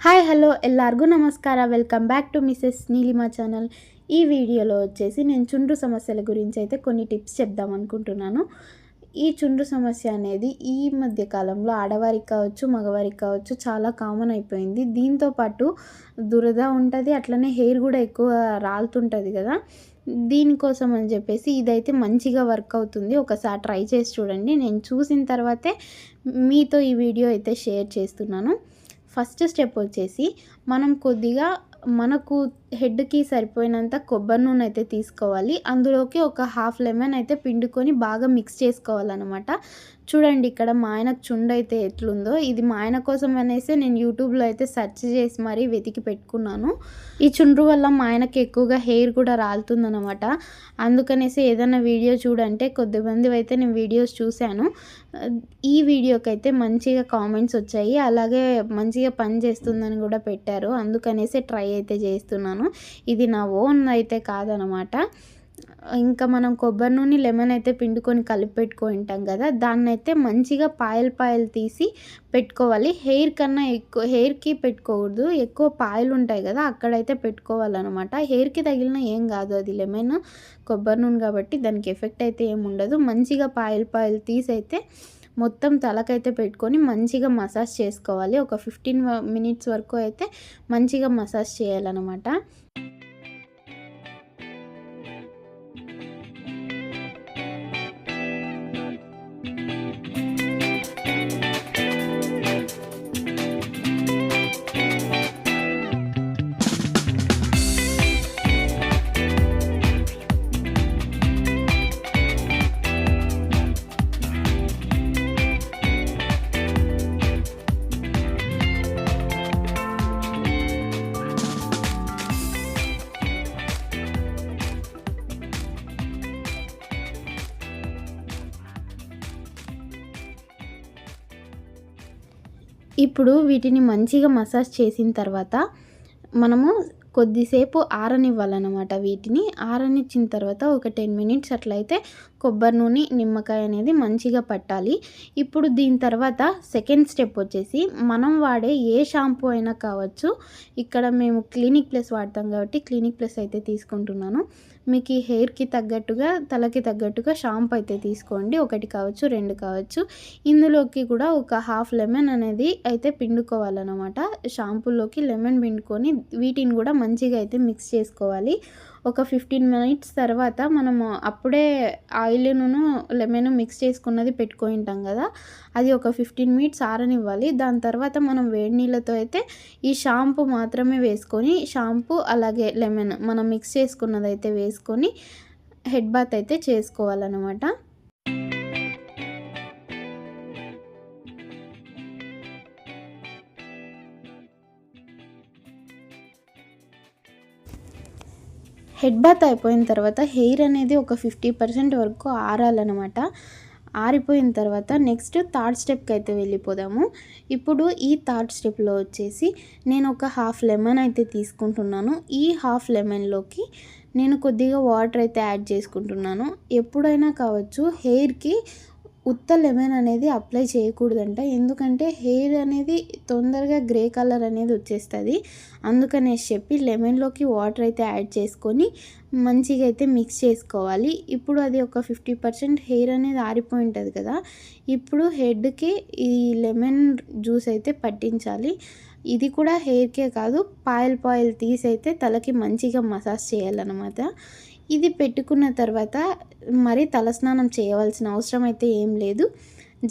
Hi hello ಎಲ್ಲರಿಗೂ ನಮಸ್ಕಾರ welcome back to Mrs Neelima channel ఈ వీడియోలో వచ్చేసి నేను చుండ్రు సమస్యల గురించి అయితే కొన్ని టిప్స్ చెప్దాం అనుకుంటున్నాను ఈ చుండ్రు సమస్య అనేది ఈ మధ్య కాలంలో ఆడవారికి కావచ్చు మగవారికి కావచ్చు చాలా కామన్ అయిపోయింది దీంతో పాటు దురద ఉంటుంది అట్లనే హెయిర్ కూడా ఎక్కువ రాలుతుంటుంది కదా దీనికోసం అని చెప్పేసి ఇదైతే మంచిగా వర్క్ అవుతుంది. ఒకసారి ట్రై చేసి చూడండి. నేను చూసిన తర్వాతే మీతో ఈ వీడియో అయితే షేర్ చేస్తున్నాను. ఫస్ట్ స్టెప్ వచ్చేసి మనం కొద్దిగా మనకు హెడ్కి సరిపోయినంత కొబ్బరి నూనె అయితే తీసుకోవాలి. అందులోకి ఒక హాఫ్ లెమన్ అయితే పిండుకొని బాగా మిక్స్ చేసుకోవాలన్నమాట. చూడండి ఇక్కడ మా ఆయనకు చుండు అయితే ఎట్లుందో. ఇది మా ఆయన కోసం అనేసి నేను యూట్యూబ్లో అయితే సెర్చ్ చేసి మరీ వెతికి పెట్టుకున్నాను. ఈ చుండ్రు వల్ల మా ఆయనకి ఎక్కువగా హెయిర్ కూడా రాలుతుందన్నమాట. అందుకనేసి ఏదైనా వీడియో చూడంటే కొద్దిమంది అయితే నేను వీడియోస్ చూశాను. ఈ వీడియోకి అయితే మంచిగా కామెంట్స్ వచ్చాయి. అలాగే మంచిగా పని చేస్తుందని కూడా పెట్టారు. అందుకనేసి ట్రై అయితే చేస్తున్నాను. ఇది నా ఓన్ అయితే కాదనమాట. ఇంకా మనం కొబ్బరి నూనె లెమన్ అయితే పిండుకొని కలిపి పెట్టుకుంటాం కదా దాన్ని అయితే మంచిగా పాయల్ పాయలు తీసి పెట్టుకోవాలి. హెయిర్ కన్నా ఎక్కువ హెయిర్కి పెట్టుకోకూడదు. ఎక్కువ పాయలు ఉంటాయి కదా అక్కడైతే పెట్టుకోవాలన్నమాట. హెయిర్కి తగిలిన ఏం కాదు అది లెమన్ కొబ్బరి నూనె కాబట్టి దానికి ఎఫెక్ట్ అయితే ఏమి ఉండదు. మంచిగా పాయల పాయలు తీసి అయితే మొత్తం తలకైతే పెట్టుకొని మంచిగా మసాజ్ చేసుకోవాలి. ఒక ఫిఫ్టీన్ మినిట్స్ వరకు అయితే మంచిగా మసాజ్ చేయాలన్నమాట. ఇప్పుడు వీటిని మంచిగా మసాజ్ చేసిన తర్వాత మనము కొద్దిసేపు ఆరనివ్వాలన్నమాట వీటిని. ఆరనిచ్చిన తర్వాత ఒక టెన్ మినిట్స్ అట్లయితే కొబ్బరి నూనె నిమ్మకాయ అనేది మంచిగా పట్టాలి. ఇప్పుడు దీని తర్వాత సెకండ్ స్టెప్ వచ్చేసి మనం వాడే ఏ షాంపూ అయినా కావచ్చు. ఇక్కడ మేము క్లినిక్ ప్లస్ వాడతాం కాబట్టి క్లినిక్ ప్లస్ అయితే తీసుకుంటున్నాను. మీకు ఈ హెయిర్కి తగ్గట్టుగా తలకి తగ్గట్టుగా షాంపూ అయితే తీసుకోండి. ఒకటి కావచ్చు రెండు కావచ్చు. ఇందులోకి కూడా ఒక హాఫ్ లెమన్ అనేది అయితే పిండుకోవాలన్నమాట. షాంపూలోకి లెమన్ పిండుకొని వీటిని కూడా మంచిగా అయితే మిక్స్ చేసుకోవాలి. ఒక ఫిఫ్టీన్ మినిట్స్ తర్వాత మనము అప్పుడే ఆయిల్ను లెమన్ మిక్స్ చేసుకున్నది పెట్టుకొని ఉంటాం కదా. అది ఒక ఫిఫ్టీన్ మినిట్స్ ఆరనివ్వాలి. దాని తర్వాత మనం వేడి నీళ్ళతో అయితే ఈ షాంపూ మాత్రమే వేసుకొని షాంపూ అలాగే లెమన్ మనం మిక్స్ చేసుకున్నది అయితే వేసుకొని హెడ్ బాత్ అయితే చేసుకోవాలన్నమాట. హెడ్ బాత్ అయిపోయిన తర్వాత హెయిర్ అనేది ఒక ఫిఫ్టీ పర్సెంట్ వరకు ఆరాలన్నమాట. ఆరిపోయిన తర్వాత నెక్స్ట్ థర్డ్ స్టెప్కి అయితే వెళ్ళిపోదాము. ఇప్పుడు ఈ థర్డ్ స్టెప్లో వచ్చేసి నేను ఒక హాఫ్ లెమన్ అయితే తీసుకుంటున్నాను. ఈ హాఫ్ లెమన్లోకి నేను కొద్దిగా వాటర్ అయితే యాడ్ చేసుకుంటున్నాను. ఎప్పుడైనా కావచ్చు హెయిర్కి ఉత్త లెమన్ అనేది అప్లై చేయకూడదంట. ఎందుకంటే హెయిర్ అనేది తొందరగా గ్రే కలర్ అనేది వచ్చేస్తుంది. అందుకనేసి చెప్పి లెమన్లోకి వాటర్ అయితే యాడ్ చేసుకొని మంచిగా అయితే మిక్స్ చేసుకోవాలి. ఇప్పుడు అది ఒక ఫిఫ్టీ పర్సెంట్ హెయిర్ అనేది ఆరిపోయి ఉంటుంది కదా. ఇప్పుడు హెడ్కి ఈ లెమన్ జ్యూస్ అయితే పట్టించాలి. ఇది కూడా హెయిర్కే కాదు పాయల్ పాయల్ తీసి అయితే తలకి మంచిగా మసాజ్ చేయాలన్నమాట. ఇది పెట్టుకున్న తర్వాత మరి తలస్నానం చేయవలసిన అవసరం అయితే ఏం లేదు.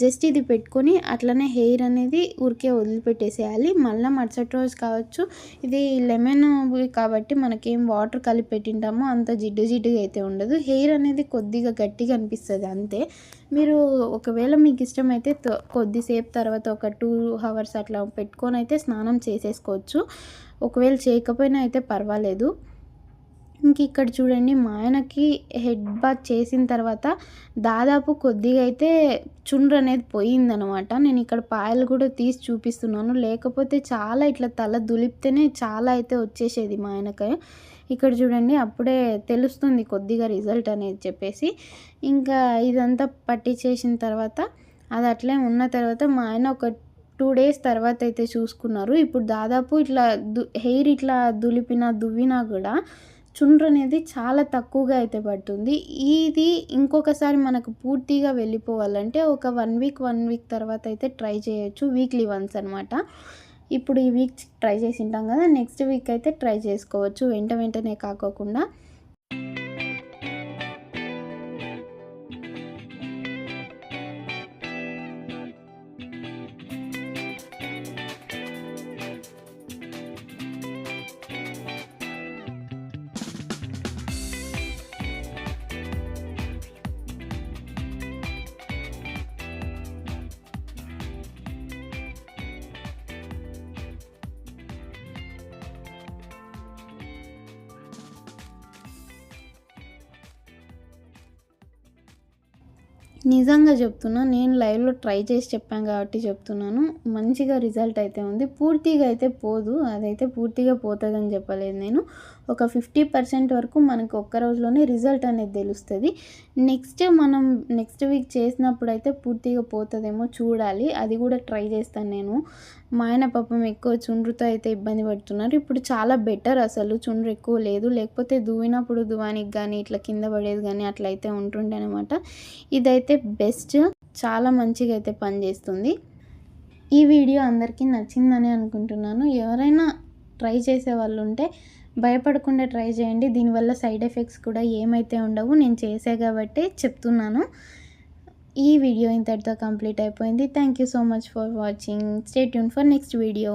జస్ట్ ఇది పెట్టుకొని అట్లనే హెయిర్ అనేది ఊరికే వదిలిపెట్టేసేయాలి. మళ్ళీ మరుసటి రోజు కావచ్చు ఇది లెమన్ కాబట్టి మనకేం వాటర్ కలిపి పెట్టింటామో అంత జిడ్డు జిడ్డుగా అయితే ఉండదు. హెయిర్ అనేది కొద్దిగా గట్టిగా అనిపిస్తుంది అంతే. మీరు ఒకవేళ మీకు ఇష్టమైతే కొద్దిసేపు తర్వాత ఒక టూ అవర్స్ అట్లా పెట్టుకొని అయితే స్నానం చేసేసుకోవచ్చు. ఒకవేళ చేయకపోయినా అయితే పర్వాలేదు. ఇంక ఇక్కడ చూడండి మా ఆయనకి హెడ్ బాత్ చేసిన తర్వాత దాదాపు కొద్దిగా అయితే చుండ్రు అనేది పోయిందనమాట. నేను ఇక్కడ పాయలు కూడా తీసి చూపిస్తున్నాను. లేకపోతే చాలా ఇట్లా తల దులిపితేనే చాలా అయితే వచ్చేసేది మా ఆయనకి. ఇక్కడ చూడండి అప్పుడే తెలుస్తుంది కొద్దిగా రిజల్ట్ అనేది చెప్పేసి. ఇంకా ఇదంతా పట్టి చేసిన తర్వాత అది అట్లే ఉన్న తర్వాత మా ఆయన ఒక టూ డేస్ తర్వాత అయితే చూసుకున్నారు. ఇప్పుడు దాదాపు ఇట్లా దు హెయిర్ ఇట్లా దులిపినా దువ్వినా కూడా చుండ్రు అనేది చాలా తక్కువగా అయితే పడుతుంది. ఇది ఇంకొకసారి మనకు పూర్తిగా వెళ్ళిపోవాలంటే ఒక వన్ వీక్ వన్ వీక్ తర్వాత అయితే ట్రై చేయొచ్చు. వీక్లీ వన్స్ అనమాట ఇప్పుడు ఈ వీక్ ట్రై చేసి ఉంటాం కదా నెక్స్ట్ వీక్ అయితే ట్రై చేసుకోవచ్చు. వెంట వెంటనే కాకోకుండా నిజంగా చెప్తున్నా నేను లైవ్లో ట్రై చేసి చెప్పాను కాబట్టి చెప్తున్నాను. మంచిగా రిజల్ట్ అయితే ఉంది. పూర్తిగా అయితే పోదు. అదైతే పూర్తిగా పోతుందని చెప్పలేదు నేను. ఒక ఫిఫ్టీ పర్సెంట్ వరకు మనకు ఒక్క రోజులోనే రిజల్ట్ అనేది తెలుస్తుంది. నెక్స్ట్ మనం నెక్స్ట్ వీక్ చేసినప్పుడు అయితే పూర్తిగా పోతుందేమో చూడాలి. అది కూడా ట్రై చేస్తాను నేను. మా ఆయన పాపం ఎక్కువ చుండ్రుతో అయితే ఇబ్బంది పడుతున్నారు. ఇప్పుడు చాలా బెటర్ అసలు. చుండ్రు ఎక్కువ లేదు. లేకపోతే దువ్వినప్పుడు దువానికి కానీ ఇట్లా కింద పడేది కానీ అట్లయితే ఉంటుండే అనమాట ఇదైతే బెస్ట్. చాలా మంచిగా అయితే పనిచేస్తుంది. ఈ వీడియో అందరికీ నచ్చిందని అనుకుంటున్నాను. ఎవరైనా ట్రై చేసే వాళ్ళు ఉంటే భయపడకుండా ట్రై చేయండి. దీనివల్ల సైడ్ ఎఫెక్ట్స్ కూడా ఏమైతే ఉండవు నేను చేసే కాబట్టి చెప్తున్నాను. ఈ వీడియో ఇంతటితో కంప్లీట్ అయిపోయింది. Thank you so much for watching stay tune for next video